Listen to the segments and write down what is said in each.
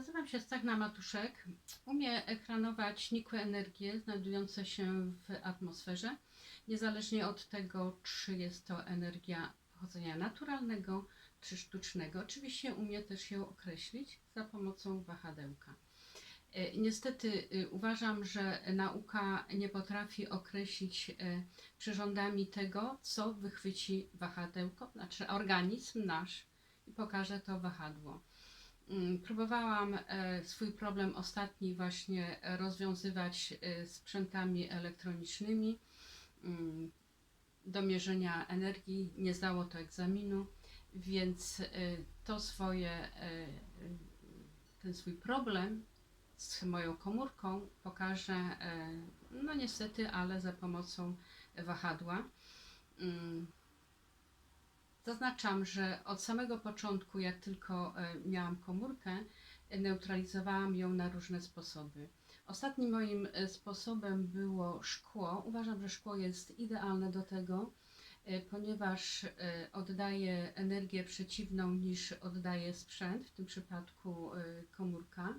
Nazywam się Stagna Matuszek. Umiem ekranować nikłe energie znajdujące się w atmosferze, niezależnie od tego, czy jest to energia pochodzenia naturalnego, czy sztucznego. Oczywiście umiem też ją określić za pomocą wahadełka. E, Niestety y, uważam, że nauka nie potrafi określić e, przyrządami tego, co wychwyci wahadełko, znaczy organizm nasz i pokaże to wahadło. Mm, Próbowałam e, swój problem ostatni właśnie rozwiązywać e, sprzętami elektronicznymi mm, do mierzenia energii. Nie zdało to egzaminu, więc e, to swoje, ten swój problem z moją komórką pokażę, no niestety, ale za pomocą wahadła. Zaznaczam, że od samego początku, jak tylko e, miałam komórkę, neutralizowałam ją na różne sposoby. Ostatnim moim e, sposobem było szkło. Uważam, że szkło jest idealne do tego, e, ponieważ oddaje energię przeciwną niż oddaje sprzęt, w tym przypadku komórka.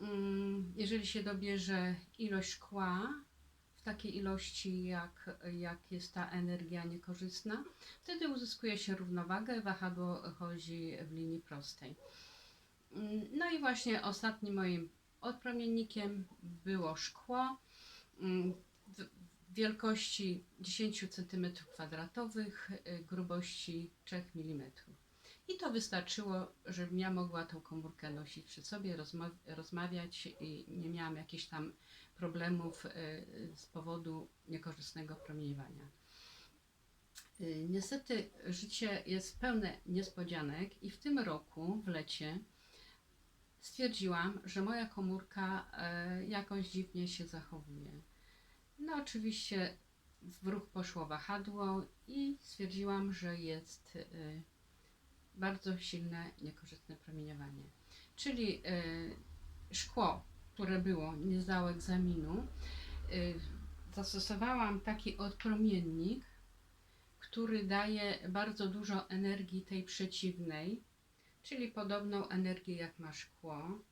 Mm, Jeżeli się dobierze ilość szkła, takiej ilości, jak, jak jest ta energia niekorzystna, wtedy uzyskuje się równowagę, wahadło chodzi w linii prostej. No i właśnie ostatnim moim odpromiennikiem było szkło mm, wielkości 10 cm2, y, grubości 3 mm. I to wystarczyło, żebym ja mogła tą komórkę nosić przy sobie, rozma- rozmawiać i nie miałam jakichś tam problemów y, z powodu niekorzystnego promieniowania. Y, Niestety życie jest pełne niespodzianek i w tym roku, w lecie, stwierdziłam, że moja komórka e, jakoś dziwnie się zachowuje. No oczywiście w ruch poszło wahadło i stwierdziłam, że jest e, bardzo silne, niekorzystne promieniowanie. Czyli e, szkło, które było, nie zdało egzaminu, e, zastosowałam taki odpromiennik, który daje bardzo dużo energii tej przeciwnej, czyli podobną energię jak ma szkło.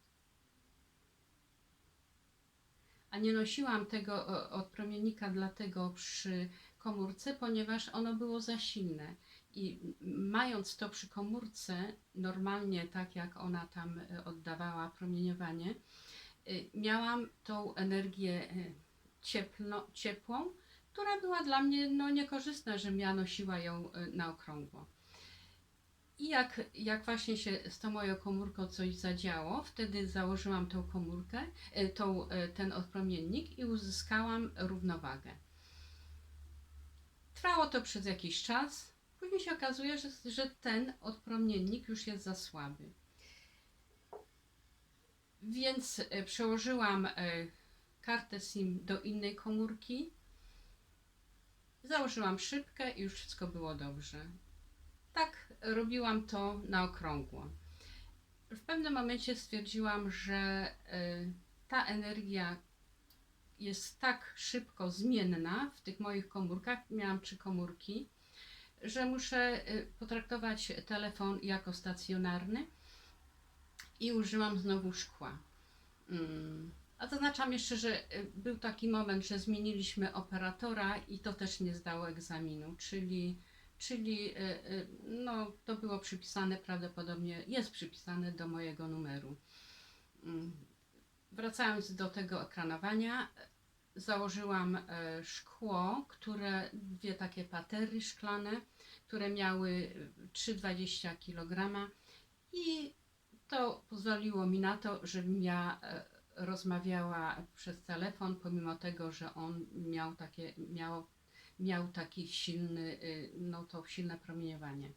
A nie nosiłam tego odpromiennika dlatego przy komórce, ponieważ ono było za silne. I mając to przy komórce, normalnie tak jak ona tam e, oddawała promieniowanie, y, miałam tą energię e, ciepłą, która była dla mnie no, niekorzystna, żebym ja nosiła ją e, na okrągło. I jak, jak właśnie się z tą moją komórką coś zadziało, wtedy założyłam tą komórkę, e, tą, e, ten odpromiennik i uzyskałam równowagę. Trwało to przez jakiś czas. Później się okazuje, że, że ten odpromiennik już jest za słaby. Więc e, przełożyłam e, kartę SIM do innej komórki, założyłam szybkę i już wszystko było dobrze. Tak robiłam to na okrągło. W pewnym momencie stwierdziłam, że y, ta energia jest tak szybko zmienna w tych moich komórkach, miałam trzy komórki, że muszę y, potraktować telefon jako stacjonarny i użyłam znowu szkła. Mm. A zaznaczam jeszcze, że y, był taki moment, że zmieniliśmy operatora i to też nie zdało egzaminu, czyli czyli y, no, to było przypisane prawdopodobnie, jest przypisane do mojego numeru. Mm. Wracając do tego ekranowania, założyłam e, szkło, które, dwie takie patery szklane, które miały y, 3,20 kg i to pozwoliło mi na to, żebym ja e, rozmawiała przez telefon, pomimo tego, że on miał takie, miał miał taki silny, y, no to silne promieniowanie.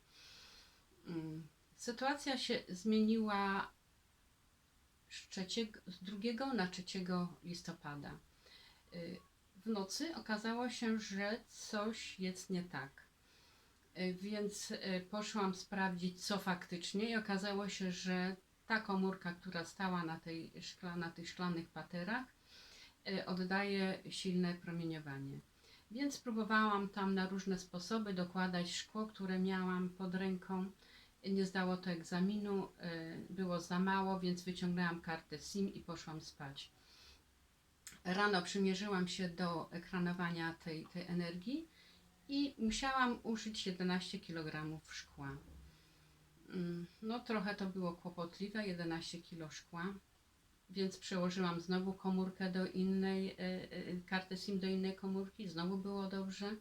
Mm. Sytuacja się zmieniła z, trzeciego, z 2 na 3 listopada. Y, W nocy okazało się, że coś jest nie tak. Y, Więc y, poszłam sprawdzić, co faktycznie, i okazało się, że ta komórka, która stała na, tej szkla, na tych szklanych paterach, y, oddaje silne promieniowanie. Więc próbowałam tam na różne sposoby dokładać szkło, które miałam pod ręką Nie zdało to egzaminu, było za mało, więc wyciągnęłam kartę SIM i poszłam spać. Rano przymierzyłam się do ekranowania tej, tej energii i musiałam użyć 11 kg szkła. Mm, No, trochę to było kłopotliwe, 11 kg szkła, więc przełożyłam znowu komórkę do innej, e, e, kartę SIM do innej komórki, znowu było dobrze,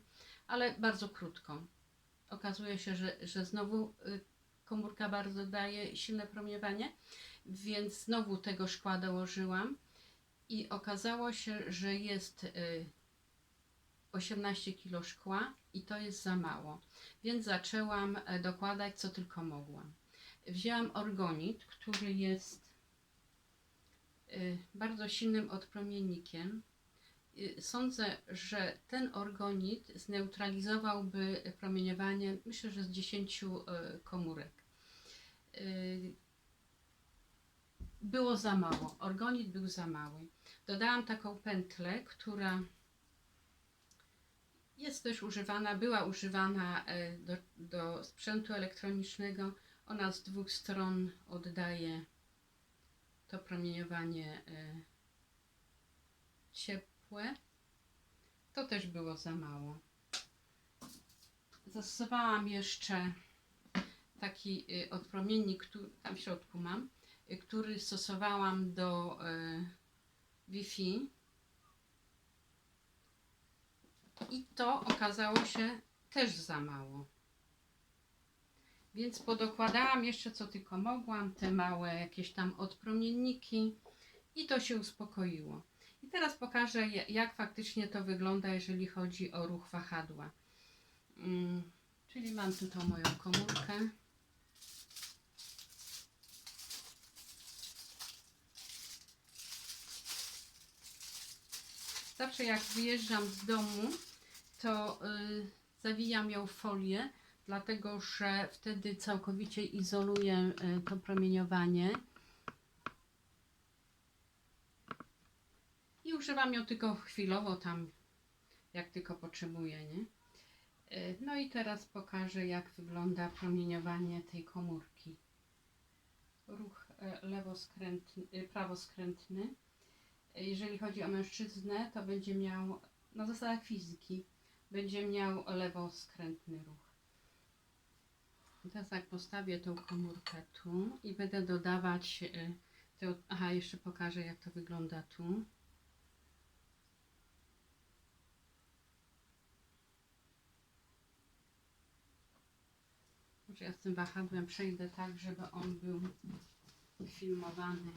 ale bardzo krótko. Okazuje się, że, że znowu y, komórka bardzo daje silne promieniowanie, więc znowu tego szkła dołożyłam i okazało się, że jest y, 18 kg szkła i to jest za mało, więc zaczęłam e, dokładać co tylko mogłam. Wzięłam orgonit, który jest y, bardzo silnym odpromiennikiem. Y, Sądzę, że ten organit zneutralizowałby promieniowanie, myślę, że z 10 y, komórek. Było za mało, organit był za mały. Dodałam taką pętlę, która jest też używana, była używana e, do, do sprzętu elektronicznego. Ona z dwóch stron oddaje to promieniowanie e, ciepłe. To też było za mało. Zastosowałam jeszcze taki e, odpromiennik, który tam w środku mam, który stosowałam do Wi-Fi. I to okazało się też za mało. Więc podokładałam jeszcze co tylko mogłam, te małe jakieś tam odpromienniki i to się uspokoiło. I teraz pokażę, ja- jak faktycznie to wygląda, jeżeli chodzi o ruch wahadła. Mm, czyli mam tu tą moją komórkę. Zawsze jak wyjeżdżam z domu, to y, zawijam ją w folię, dlatego że wtedy całkowicie izoluję y, to promieniowanie. I używam ją tylko chwilowo tam, jak tylko potrzebuję, nie? Y, No i teraz pokażę, jak wygląda promieniowanie tej komórki. Ruch y, lewoskrętny, prawoskrętny. Jeżeli chodzi o mężczyznę, to będzie miał, na zasadach fizyki, będzie miał lewoskrętny ruch. Teraz jak postawię tą komórkę tu i będę dodawać y, te, aha, jeszcze pokażę jak to wygląda tu. Może ja z tym wahadłem przejdę tak, żeby on był filmowany.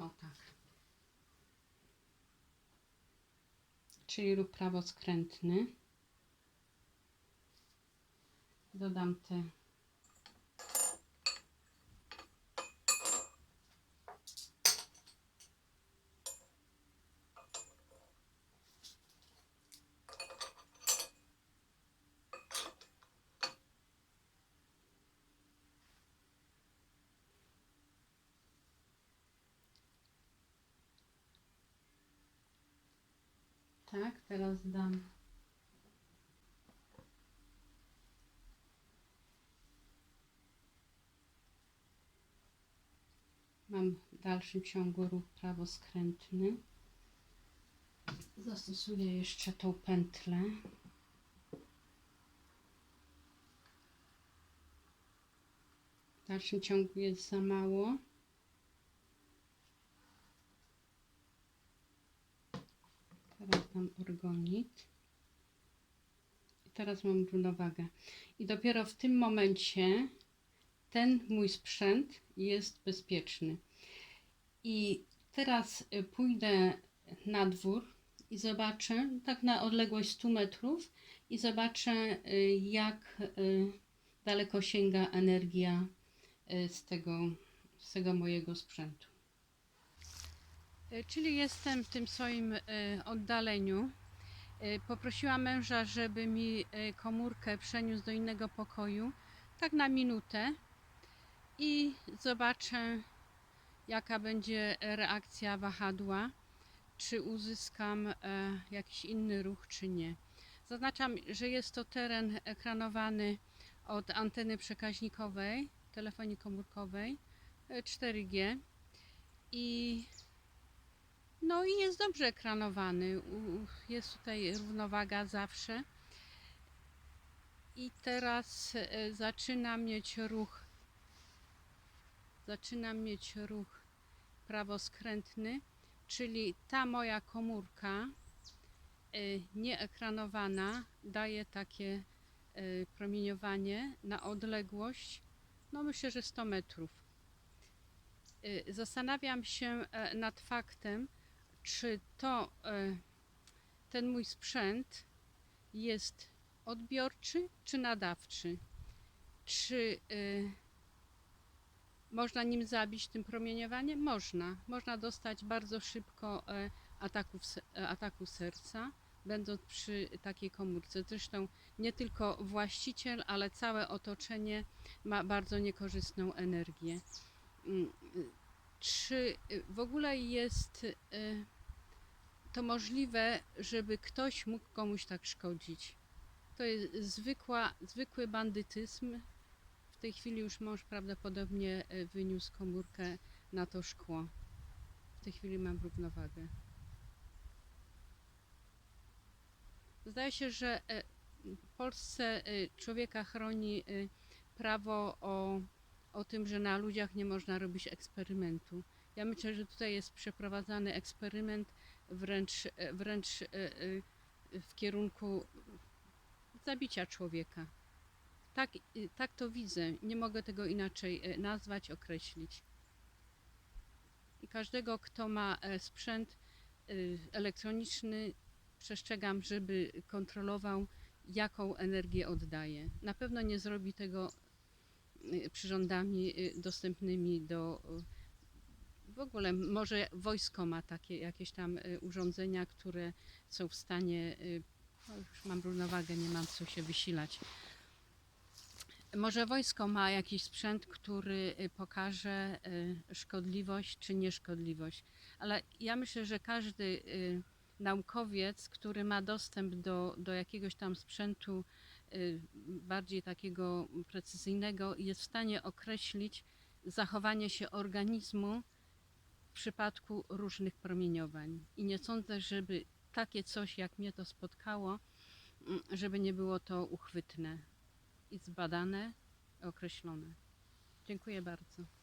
O tak. Czyli prawoskrętny. Dodam te Tak, teraz dam. Mam w dalszym ciągu ruch prawoskrętny. Zastosuję jeszcze tą pętlę. W dalszym ciągu jest za mało. Teraz dam orgonit. I teraz mam równowagę. I dopiero w tym momencie ten mój sprzęt jest bezpieczny. I teraz y, pójdę na dwór i zobaczę, tak na odległość 100 metrów, i zobaczę, y, jak y, daleko sięga energia z tego, z tego mojego sprzętu. E, Czyli jestem w tym swoim e, oddaleniu. E, Poprosiłam męża, żeby mi komórkę przeniósł do innego pokoju, tak na minutę i zobaczę, jaka będzie reakcja wahadła, czy uzyskam jakiś inny ruch, czy nie. Zaznaczam, że jest to teren ekranowany od anteny przekaźnikowej, telefonii komórkowej e, 4G i no i jest dobrze ekranowany. Jest tutaj równowaga zawsze. I teraz e, zaczyna mieć ruch zaczyna mieć ruch prawoskrętny, czyli ta moja komórka y, nieekranowana daje takie y, promieniowanie na odległość, no myślę, że 100 metrów. Zastanawiam się e, nad faktem, czy to e, ten mój sprzęt jest odbiorczy czy nadawczy. Czy y, można nim zabić tym promieniowaniem? Można. Można dostać bardzo szybko e, e, ataku serca, będąc przy takiej komórce. Zresztą nie tylko właściciel, ale całe otoczenie ma bardzo niekorzystną energię. Y, Czy y, w ogóle jest y, to możliwe, żeby ktoś mógł komuś tak szkodzić? To jest zwykła, zwykły bandytyzm, w tej chwili już mąż prawdopodobnie e, wyniósł komórkę na to szkło. W tej chwili mam równowagę. Zdaje się, że w Polsce człowieka chroni prawo o, o tym, że na ludziach nie można robić eksperymentu. Ja myślę, że tutaj jest przeprowadzany eksperyment wręcz, e, wręcz e, e, w kierunku zabicia człowieka. Tak, y, tak to widzę. Nie mogę tego inaczej nazwać, określić. I każdego, kto ma e, sprzęt elektroniczny, przestrzegam, żeby kontrolował, jaką energię oddaje. Na pewno nie zrobi tego przyrządami y, dostępnymi do. W ogóle może wojsko ma takie jakieś tam y, urządzenia, które są w stanie. y, No już mam równowagę, nie mam co się wysilać. Może wojsko ma jakiś sprzęt, który pokaże szkodliwość czy nieszkodliwość, ale ja myślę, że każdy naukowiec, który ma dostęp do, do jakiegoś tam sprzętu bardziej takiego precyzyjnego, jest w stanie określić zachowanie się organizmu w przypadku różnych promieniowań. I nie sądzę, żeby takie coś, jak mnie to spotkało, mm, żeby nie było to uchwytne i zbadane, określone. Dziękuję bardzo.